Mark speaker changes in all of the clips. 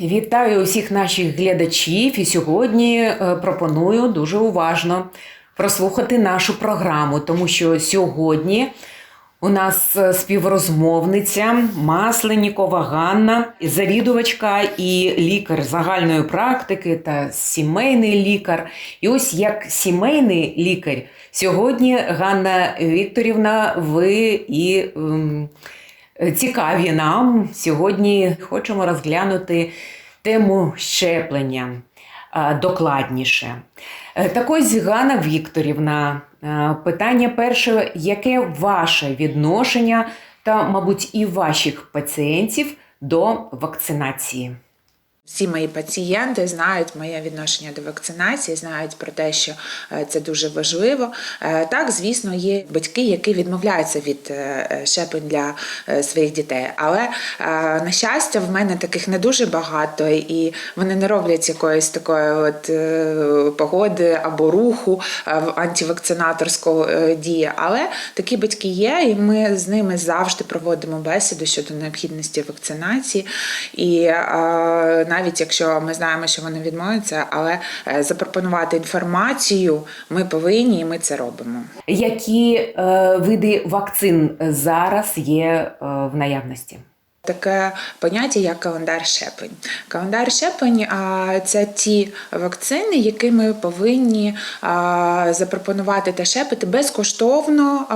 Speaker 1: Вітаю усіх наших глядачів. І сьогодні е, пропоную дуже уважно прослухати нашу програму, тому що сьогодні у нас е, співрозмовниця Масленікова Ганна, завідувачка і лікар загальної практики та сімейний лікар. І ось як сімейний лікар сьогодні, Ганна Вікторівна, ви і. ем, цікаві нам. Сьогодні хочемо розглянути тему щеплення докладніше. Е, Так ось Ганна Вікторівна, е, питання перше: яке ваше відношення та, мабуть, і ваших пацієнтів до вакцинації?
Speaker 2: Всі мої пацієнти знають моє відношення до вакцинації, знають про те, що е, це дуже важливо. Е, Так, звісно, є батьки, які відмовляються від е, щеплень для своїх дітей. Але на щастя, в мене таких не дуже багато, і вони не роблять якоїсь такої от погоди або руху е, дії. Але такі батьки є, і ми з ними завжди проводимо бесіду щодо необхідності вакцинації. І е, навіть якщо ми знаємо, що вони відмовляться, але е, запропонувати інформацію ми повинні, і ми це робимо.
Speaker 1: Які е, види вакцин зараз є е, в наявності?
Speaker 2: Таке поняття як календар щеплень. Календар щеплень це ті вакцини, які ми повинні запропонувати та щепити безкоштовно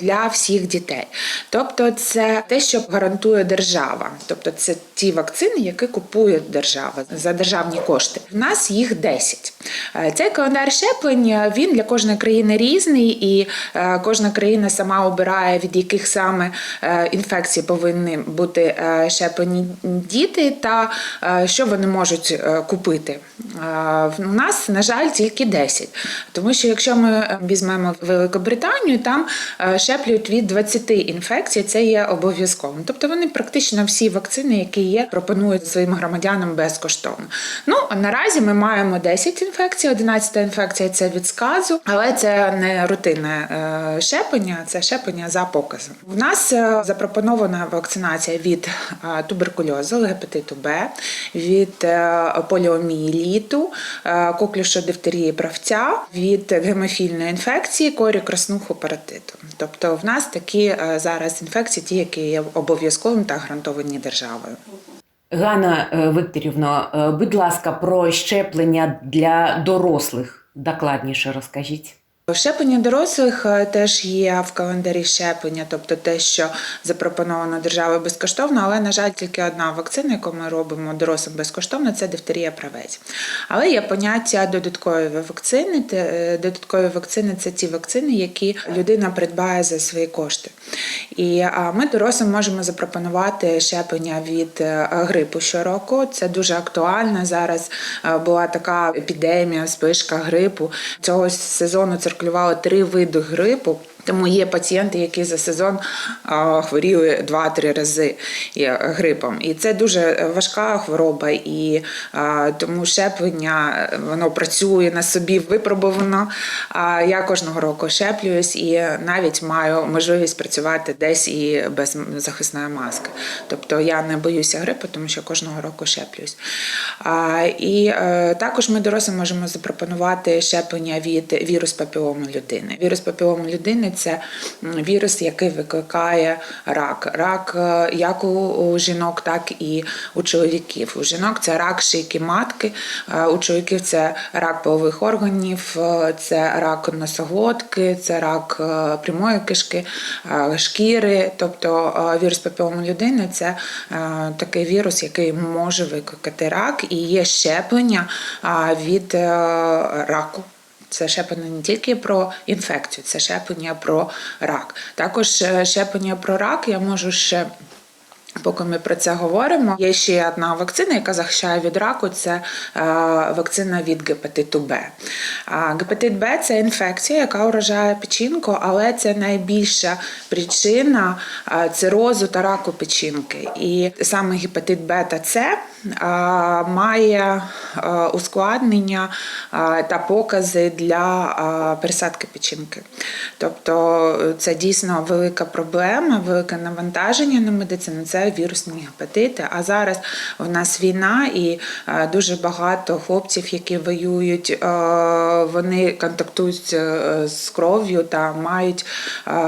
Speaker 2: для всіх дітей. Тобто, це те, що гарантує держава. Тобто, це ті вакцини, які купує держава за державні кошти. В нас їх 10. Е, Цей календар щеплень він для кожної країни різний, і е, кожна країна сама обирає від яких саме е, інфекцій повинні бути е, щеплені діти, та е, що вони можуть е, купити. У нас, на жаль, тільки 10. Тому що якщо ми візьмемо Великобританію, там щеплюють від 20 інфекцій, це є обов'язковим. Тобто вони практично всі вакцини, які є, пропонують своїм громадянам безкоштовно. Ну наразі ми маємо 10 інфекцій, 11 інфекція це від сказу, але це не рутинне щеплення, це щеплення за показом. В нас запропонована вакцинація від е, туберкульозу, гепатиту Б, від е, поліомієліту, е, коклюшодифтерії правця, від гемофільної інфекції, корі краснуху паратиту. Тобто в нас такі зараз інфекції, ті, які є обов'язковим та гарантовані державою.
Speaker 1: Ганна Вікторівна, е, будь ласка, про щеплення для дорослих докладніше розкажіть.
Speaker 2: Щеплення дорослих е, теж є в календарі щеплення, тобто те, що запропоновано державою безкоштовно, але, на жаль, тільки одна вакцина, яку ми робимо дорослим безкоштовно, це дифтерія правець. Але є поняття додаткової вакцини. Е, Додаткові вакцини це ті вакцини, які людина придбає за свої кошти. І ми дорослим можемо запропонувати щеплення від е, грипу щороку. Це дуже актуально. Зараз була така епідемія, спишка грипу. Цього сезону циркулювало три види грипу. Тому є пацієнти, які за сезон хворіли 2-3 рази е, грипом. І це дуже важка хвороба, і тому щеплення е, воно працює на собі випробовано. Я кожного року щеплююсь і навіть маю можливість працювати десь і без захисної маски. Тобто я не боюся грипу, тому що кожного року щеплююсь. І е, також ми дорослі можемо запропонувати щеплення від вірус папілому людини. Вірус папілому людини це вірус, який викликає рак. Рак е, як у, жінок, так і у чоловіків. У жінок це рак шийки матки, е, у чоловіків це рак полових органів, е, це рак носоглотки, це рак прямої кишки, шкіри. Тобто вірус папілому людини це такий вірус, який може викликати рак, і є щеплення від раку. Це щеплення не тільки про інфекцію, це щеплення про рак. Також е, щеплення про рак я можу ще. Поки ми про це говоримо, є ще одна вакцина, яка захищає від раку. Це е, вакцина від гепатиту Б. Гепатит Б це інфекція, яка уражає печінку, але це найбільша причина е, цирозу та раку печінки. І саме гепатит Б та С е, має ускладнення та покази для пересадки печінки. Тобто е, це дійсно велика проблема, велике навантаження на медицину. Це вірусні гепатити. А зараз в нас війна, і е, дуже багато хлопців, які воюють, е, вони контактують з кров'ю та мають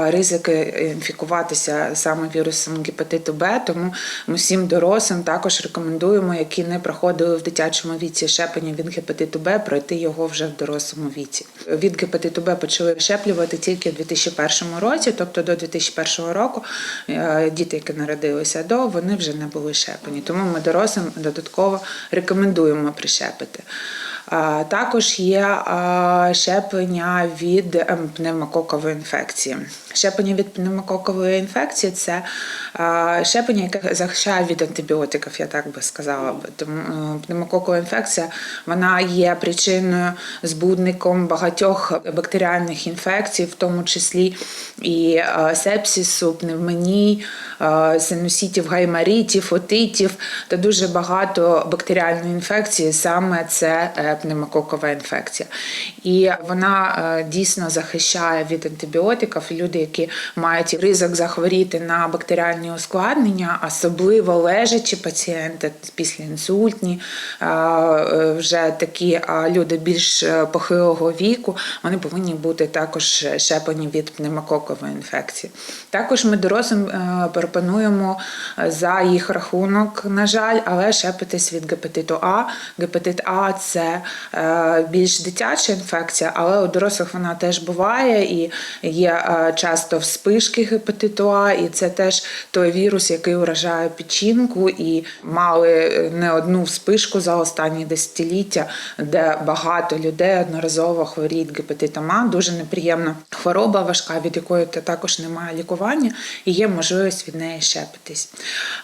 Speaker 2: ризики інфікуватися саме вірусом гепатиту Б. Тому ми всім дорослим також рекомендуємо, які не проходили в дитячому віці щеплення від гепатиту Б, пройти його вже в дорослому віці. Від гепатиту Б почали щеплювати тільки в 2001 році, тобто до 2001 року е, діти, які народилися до, вони вже не були щеплені. Тому ми дорослим додатково рекомендуємо прищепити. Також є щеплення від ем, пневмококової інфекції. Щеплення від пневмококової інфекції це щеплення, яке захищає від антибіотиків, я так би сказала. Тому е, пневмококова інфекція вона є причиною збудником багатьох бактеріальних інфекцій, в тому числі і е, сепсису, пневмоній, е, синусітів, гаймаритів, отитів та дуже багато бактеріальної інфекції. Саме це е, пневмококова інфекція. І вона е, дійсно захищає від антибіотиків. Люди, які мають ризик захворіти на бактеріальні ускладнення, особливо лежачі пацієнти післяінсультні, е, е, вже такі люди більш похилого віку, вони повинні бути також щеплені від пневмококової інфекції. Також ми дорослим пропонуємо за їх рахунок, на жаль, але щепитись від гепатиту А. Гепатит А це більш дитяча інфекція, але у дорослих вона теж буває і є е, часто вспишки гепатиту А, і це теж той вірус, який уражає печінку, і мали е, не одну вспишку за останні десятиліття, де багато людей одноразово хворіють гепатитом А. Дуже неприємна хвороба важка, від якої також немає лікування, і є можливість від неї щепитись.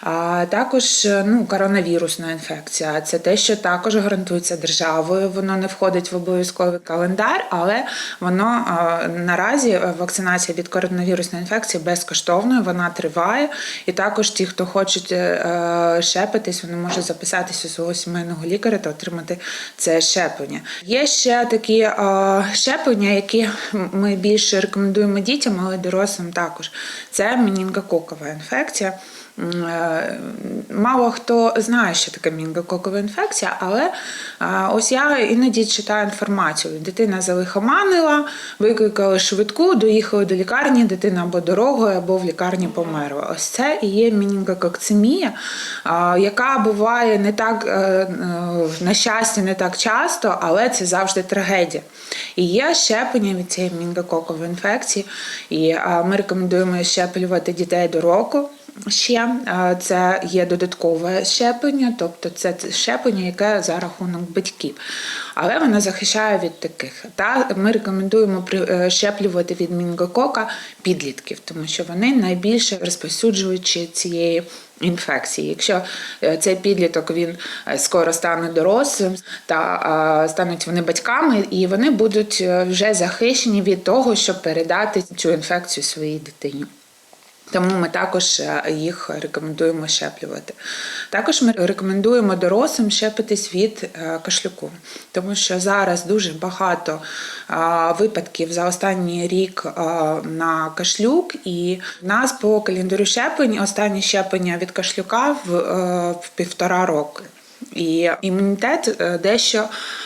Speaker 2: А також е, ну, коронавірусна інфекція це те, що також гарантується державою. Воно не входить в обов'язковий календар, але воно е, наразі е, вакцинація від коронавірусної інфекції безкоштовною, вона триває. І також ті, хто хочуть е, щепитись, вони можуть записатися свого сімейного лікаря та отримати це щеплення. Є ще такі е, щеплення, які ми більше рекомендуємо дітям, але дорослим також. Це менінгококова інфекція. Е, Мало хто знає, що таке мінгококова інфекція, але ось я іноді читаю інформацію. Дитина залихоманила, викликали швидку, доїхали до лікарні, дитина або дорогою, або в лікарні померла. Ось це і є мінгококцемія, а, яка буває не так, е, е, на щастя, не так часто, але це завжди трагедія. І є щеплення від цієї мінгококової інфекції, і ми рекомендуємо щеплювати дітей до року. Ще е, це є додаткове щеплення, тобто це щеплення, яке за рахунок батьків. Але вона захищає від таких. Та ми рекомендуємо е, щеплювати від мінгокока підлітків, тому що вони найбільше розповсюджуючі цієї. Інфекції, якщо е, цей підліток він скоро стане дорослим, та стануть вони батьками, і вони будуть вже захищені від того, щоб передати цю інфекцію своїй дитині. Тому ми також е, їх рекомендуємо щеплювати. Також ми рекомендуємо дорослим щепитись від е, кашлюку, тому що зараз дуже багато випадків за останній рік е, на кашлюк, і в нас по календарю щеплень останнє щеплення від кашлюка в, півтора роки. І імунітет е, дещо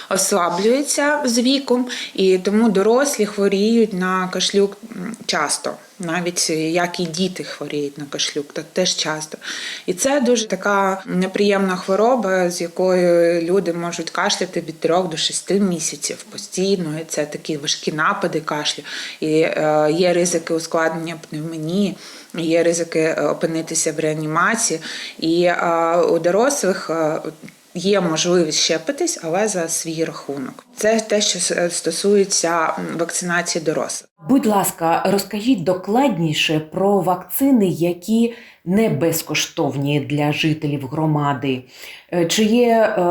Speaker 2: ослаблюється з віком, і тому дорослі хворіють на кашлюк часто, навіть як і діти хворіють на кашлюк, так теж часто. І це дуже така неприємна хвороба, з якою люди можуть кашляти від 3 до 6 місяців постійно. І це такі важкі напади кашлю. І е, є ризики ускладнення пневмонії. Є ризики е, опинитися в реанімації, і е, у дорослих е, є можливість щепитись, але за свій рахунок. Це те, що стосується вакцинації дорослих.
Speaker 1: Будь ласка, розкажіть докладніше про вакцини, які не безкоштовні для жителів громади. Е, Чи є е,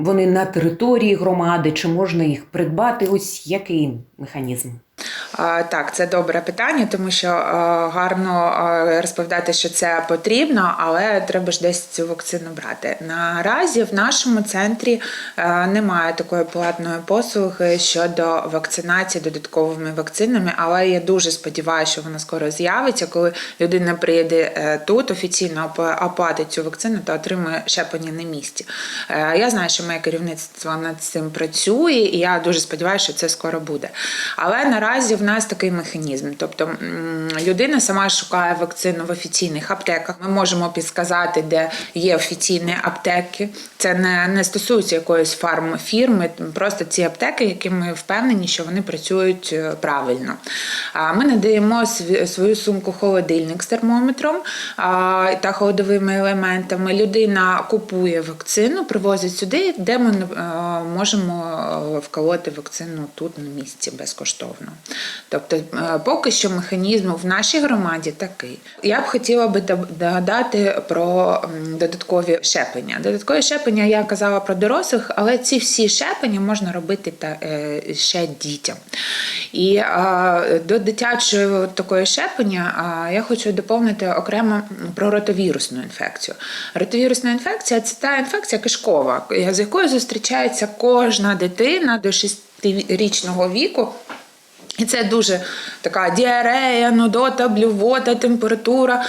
Speaker 1: вони на території громади, чи можна їх придбати? Ось який механізм?
Speaker 2: Так, це добре питання, тому що гарно розповідати, що це потрібно, але треба ж десь цю вакцину брати. Наразі в нашому центрі немає такої платної послуги щодо вакцинації додатковими вакцинами, але я дуже сподіваюся, що вона скоро з'явиться. Коли людина приїде е, тут офіційно оплатить цю вакцину, то отримує щеплення на місці. Е, Я знаю, що моє керівництво над цим працює, і я дуже сподіваюся, що це скоро буде. Але наразі в нас такий механізм. Тобто людина сама шукає вакцину в офіційних аптеках. Ми можемо підсказати, де є офіційні аптеки. Це не, не стосується якоїсь фармфірми, просто ці аптеки, які ми впевнені, що вони працюють е, правильно. А Ми надаємо свою сумку холодильник з термометром та холодовими елементами. Людина купує вакцину, привозить сюди, де ми е, можемо е, вколоти вакцину тут на місці безкоштовно. Тобто, е, поки що механізм в нашій громаді такий. Я б хотіла би додати про додаткові щеплення. Додаткові щеплення я казала про дорослих, але ці всі щеплення можна робити та е, ще дітям. І е, до дитячого такої щеплення я хочу доповнити окремо про ротовірусну інфекцію. Ротовірусна інфекція це та інфекція кишкова, з якою зустрічається кожна дитина до 6-річного віку. І це дуже така діарея, нудота, блювота, температура.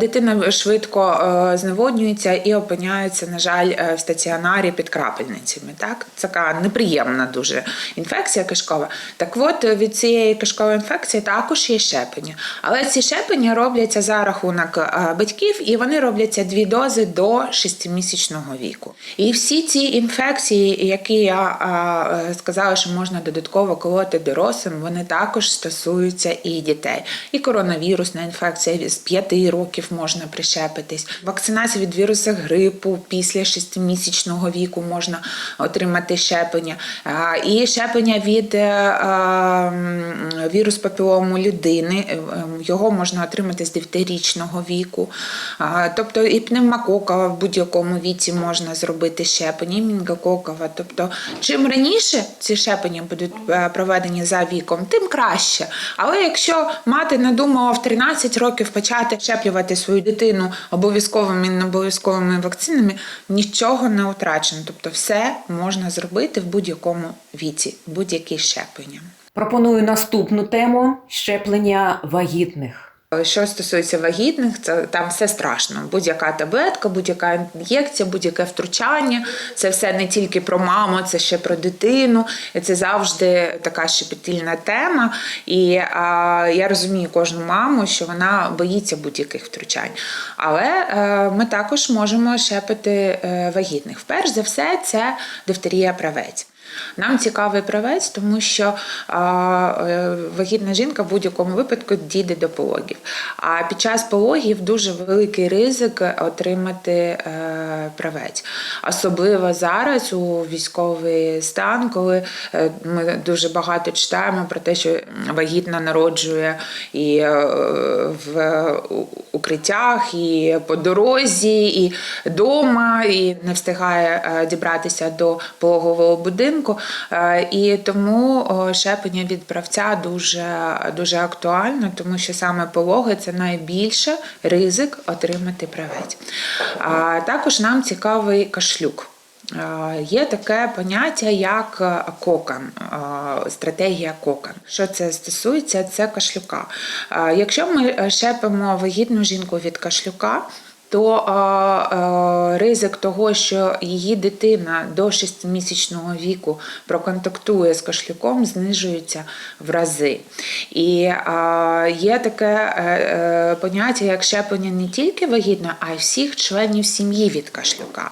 Speaker 2: Дитина швидко е, зневоднюється і опиняється, на жаль, е, в стаціонарі під крапельницями. Так? Така неприємна дуже інфекція кишкова. Так от від цієї кишкової інфекції також є щеплення. Але ці щеплення робляться за рахунок е, батьків, і вони робляться дві дози до 6-місячного віку. І всі ці інфекції, які я е, сказала, що можна додатково колоти дорослим, вони також стосуються і дітей. І коронавірусна інфекція з 5 років можна прищепитись. Вакцинація від вірусу грипу після 6-місячного віку можна отримати щеплення. І щеплення від е, м, вірус папілому людини. е, Його можна отримати з 9-річного віку. Тобто і пневмококова в будь-якому віці можна зробити щеплення, і мінгококова. Тобто, чим раніше ці щеплення будуть е, проведені за віком, тим краще. Але якщо мати надумала в 13 років почати щеплювати свою дитину обов'язковими і необов'язковими вакцинами, нічого не втрачено. Тобто, все можна зробити в будь-якому віці, будь-які щеплення.
Speaker 1: Пропоную наступну тему щеплення вагітних.
Speaker 2: Що стосується вагітних, це там все страшно. Будь-яка таблетка, будь-яка ін'єкція, будь-яке втручання. Це все не тільки про маму, це ще про дитину. Це завжди така щепетільна тема. І а, я розумію кожну маму, що вона боїться будь-яких втручань. Але е, ми також можемо щепити е, вагітних. Перш за все, це дифтерія правець. Нам цікавий правець, тому що а, е, вагітна жінка в будь-якому випадку дійде до пологів. А під час пологів дуже великий ризик отримати е, правець. Особливо зараз у військовий стан, коли е, ми дуже багато читаємо про те, що вагітна народжує і е, в укриттях, і по дорозі, і вдома, і не встигає дібратися до пологового будинку. Е, І тому щеплення від правця дуже, дуже актуально, тому що саме пологи це найбільше ризик отримати правець. Також нам цікавий кашлюк. Е, Є таке поняття як е, кокан, стратегія кокан. Що це стосується? Це кашлюка. Якщо ми щепимо вагітну жінку від кашлюка, то е, е, ризик того, що її дитина до 6-місячного віку проконтактує з кашлюком, знижується в рази. І е, є таке поняття, як щеплення не тільки вагітної, а й всіх членів сім'ї від кашлюка.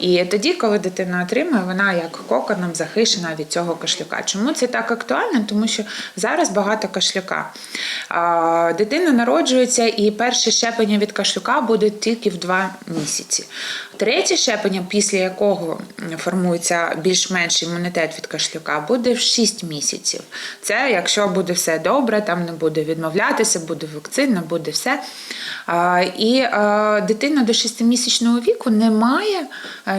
Speaker 2: І тоді, коли дитина отримує, вона як коконом захищена від цього кашлюка. Чому це так актуально? Тому що зараз багато кашлюка. Дитина народжується, і перше щеплення від кашлюка буде ті тільки в 2 місяці. Третє щеплення, після якого формується більш-менш імунітет від кашлюка, буде в 6 місяців. Це якщо буде все добре, там не буде відмовлятися, буде вакцина, буде все. І дитина до 6-місячного віку не має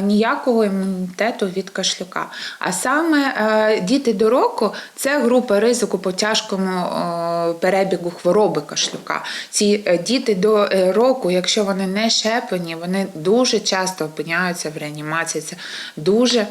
Speaker 2: ніякого імунітету від кашлюка. А саме е, діти до року це група ризику по тяжкому е, перебігу хвороби кашлюка. Ці е, діти до е, року, якщо вони не щеплені, вони дуже часто опиняються в реанімації. Це дуже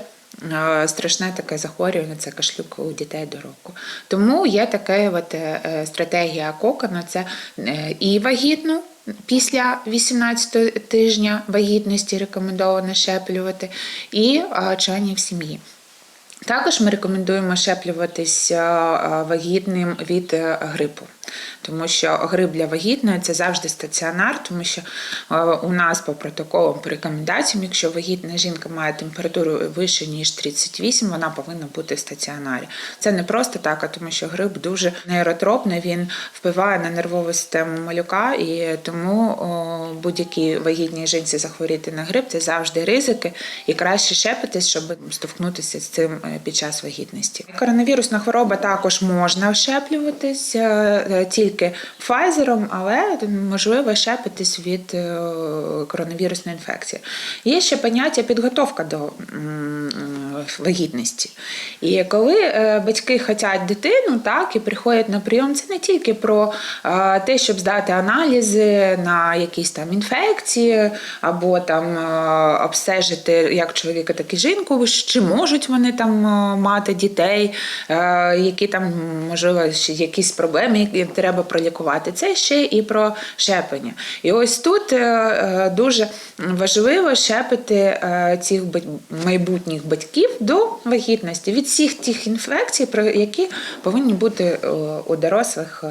Speaker 2: е, страшне таке захворювання, це кашлюк у дітей до року. Тому є така от, е, стратегія кокона, це е, і вагітну. Після 18 тижня вагітності рекомендовано щеплювати і членів сім'ї. Також ми рекомендуємо щеплюватись е, е, вагітним від е, грипу, тому що грип для вагітної це завжди стаціонар, тому що у нас по протоколам, по рекомендаціям, якщо вагітна жінка має температуру вище ніж 38, вона повинна бути в стаціонарі. Це не просто так, а тому що грип дуже нейротропний, він впливає на нервову систему малюка, і тому будь-якій вагітній жінці захворіти на грип це завжди ризики, і краще щепитись, щоб стовкнутися з цим під час вагітності. Коронавірусна хвороба також можна вщеплюватись е, е, тільки Pfizer, але можливо щепитись від е, коронавірусної інфекції. Є ще поняття підготовка до вагітності. І коли батьки хочуть дитину, так і приходять на прийом, це не тільки про те, щоб здати аналізи на якісь там інфекції, або там обстежити як чоловіка, так і жінку, чи можуть вони там мати дітей, е, які там можливо якісь проблеми, які треба пролікувати. Це ще і про щеплення. І ось тут е, е, дуже важливо щепити цих майбутніх батьків до вагітності від всіх тих інфекцій, про які повинні бути у дорослих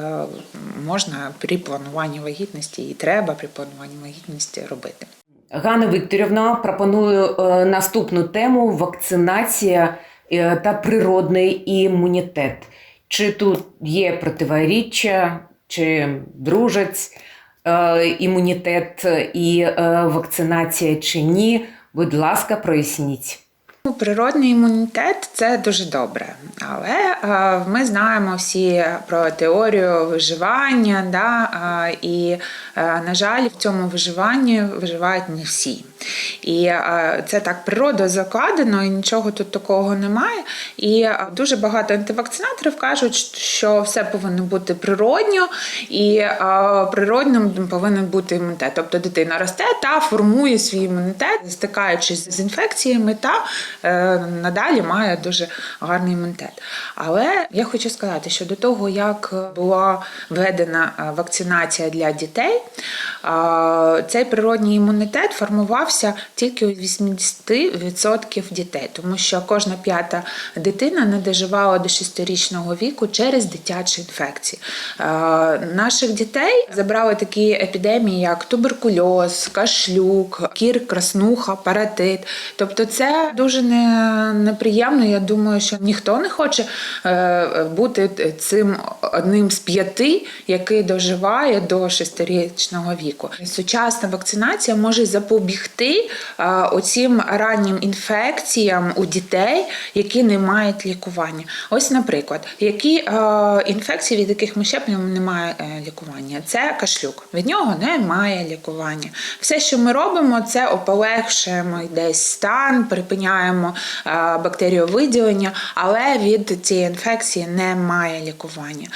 Speaker 2: можна при плануванні вагітності і треба при плануванні вагітності робити.
Speaker 1: Ганна Вікторівна пропоную наступну тему вакцинація та природний імунітет. Чи тут є противоріччя, чи дружать е, імунітет і е, вакцинація, чи ні? Будь ласка, проясніть.
Speaker 2: Ну, Природний імунітет це дуже добре, але е, ми знаємо всі про теорію виживання, да, е, і, е, на жаль, в цьому виживанні виживають не всі. І це так природа закладено, і нічого тут такого немає. І дуже багато антивакцинаторів кажуть, що все повинно бути природньо, і природним повинен бути імунітет. Тобто дитина росте та формує свій імунітет, стикаючись з інфекціями, та надалі має дуже гарний імунітет. Але я хочу сказати, що до того, як була введена е, вакцинація для дітей, е, цей природній імунітет формувався тільки у 80% дітей, тому що кожна п'ята дитина не доживала до 6-річного віку через дитячі інфекції. Е, Наших дітей забрали такі епідемії, як туберкульоз, кашлюк, кір, краснуха, паратит. Тобто, це дуже не, неприємно. Я думаю, що ніхто не хоче е, бути цим одним з п'яти, який доживає до 6-річного віку. Сучасна вакцинація може запобігти е, оцім раннім інфекціям у дітей, які не мають лікування. Ось, наприклад, які е, інфекції, від яких ми щеплюємо, немає лікування. Це кашлюк. Від нього немає лікування. Все, що ми робимо, це ополегшуємо десь стан, припиняємо е, бактеріовиділення, але від цієї інфекції немає лікування.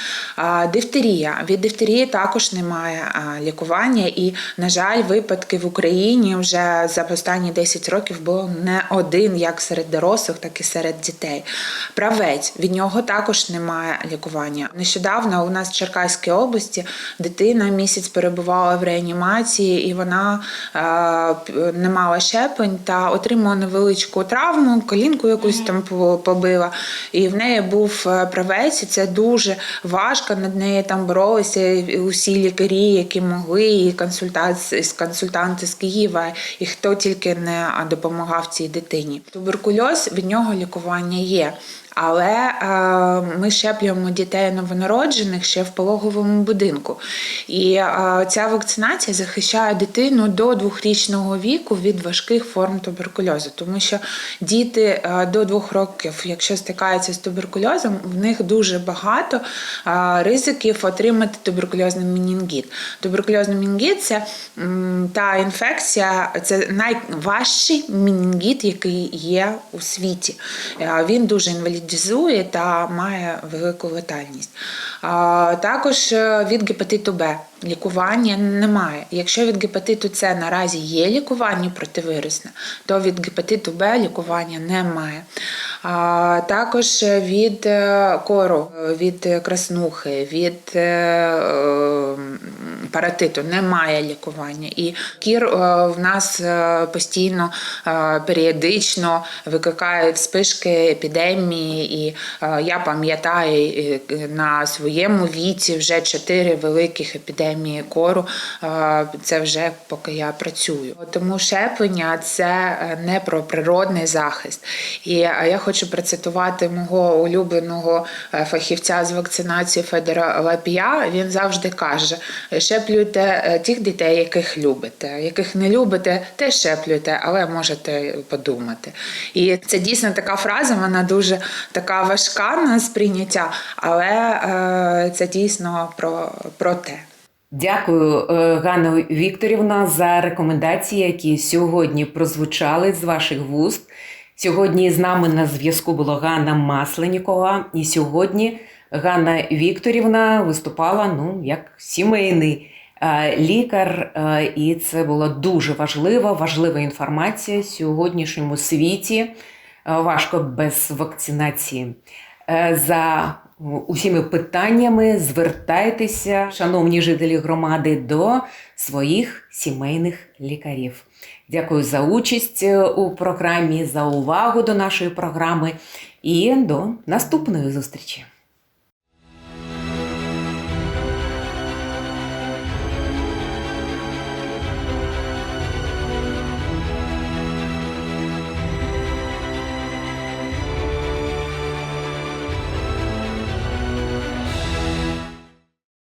Speaker 2: Дифтерія. Від дифтерії також немає лікування, і, на жаль, випадки в Україні вже за останні 10 років було не один, як серед дорослих, так і серед дітей. Правець від нього також немає лікування. Нещодавно у нас в Черкаській області дитина місяць перебувала в реанімації, і вона е, не мала щеплень та отримала невеличку травму, колінку якусь там побила. І в неї був е, правець, і це дуже важко. Над нею там боролися усі лікарі, які могли, і консультанти з Києва, і хто тільки не допомагав цій дитині. Туберкульоз від нього лікування є. Але е, ми щеплюємо дітей новонароджених ще в пологовому будинку. І е, ця вакцинація захищає дитину до двохрічного віку від важких форм туберкульозу, тому що діти е, до двох років, якщо стикаються з туберкульозом, в них дуже багато е, ризиків отримати туберкульозний менінгіт. Туберкульозний менінгіт – це м, та інфекція, це найважчий менінгіт, який є у світі. Е, Він дуже інвалідизує та має велику летальність. Також е, від гепатиту Б лікування немає. Якщо від гепатиту С наразі є лікування противірусне, то від гепатиту Б лікування немає. Також від е, кору, е, від краснухи, від е, е, паратиту немає лікування. І кір е, в нас е, постійно е, періодично викликає вспишки епідемії. І е, я пам'ятаю е, на своєму віці вже чотири великих епідемії кору. Е, Це вже поки я працюю. Тому щеплення це не про природний захист. І я хочу процитувати мого улюбленого фахівця з вакцинації Федора Лапія. Він завжди каже: щеплюйте тих дітей, яких любите. Яких не любите, теж щеплюйте, але можете подумати. І це дійсно така фраза, вона дуже така важка на сприйняття, але е, це дійсно про, про те.
Speaker 1: Дякую, е, Ганна Вікторівна, за рекомендації, які сьогодні прозвучали з ваших вуст. Сьогодні з нами на зв'язку була Ганна Масленікова, і сьогодні Ганна Вікторівна виступала ну, як сімейний е, лікар, і це була дуже важлива, важлива інформація в сьогоднішньому світі. Е, Важко без вакцинації. Е, За усіми питаннями звертайтеся, шановні жителі громади, до своїх сімейних лікарів. Дякую за участь е, у програмі, за увагу до нашої програми і до наступної зустрічі.